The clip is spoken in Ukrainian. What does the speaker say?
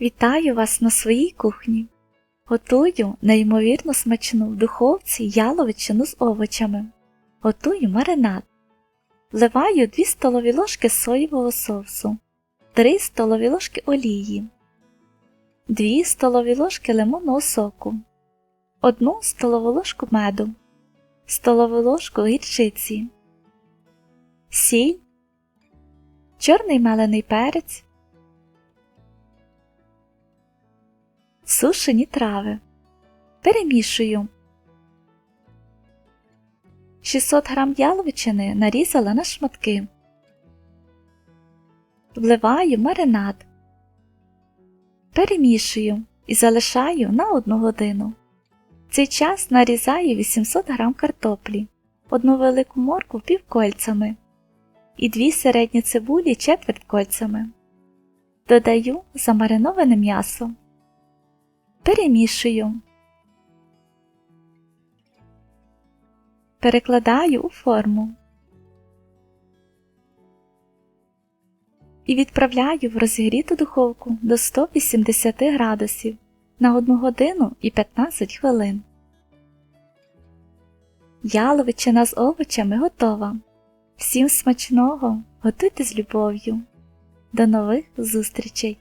Вітаю вас на своїй кухні. Готую неймовірно смачну в духовці яловичину з овочами. Готую маринад. Вливаю 2 столові ложки соєвого соусу, 3 столові ложки олії, 2 столові ложки лимонного соку, 1 столову ложку меду, столову ложку гірчиці, сіль, чорний мелений перець, сушені трави. Перемішую. 600 г яловичини нарізала на шматки. Вливаю маринад. Перемішую і залишаю на 1 годину. Цей час нарізаю 800 г картоплі, одну велику моркву півкольцями і дві середні цибулі четверть кольцями. Додаю замариноване м'ясо. Перемішую. Перекладаю у форму і відправляю в розігріту духовку до 180 градусів на 1 годину і 15 хвилин. Яловичина з овочами готова. Всім смачного! Готуйте з любов'ю. До нових зустрічей!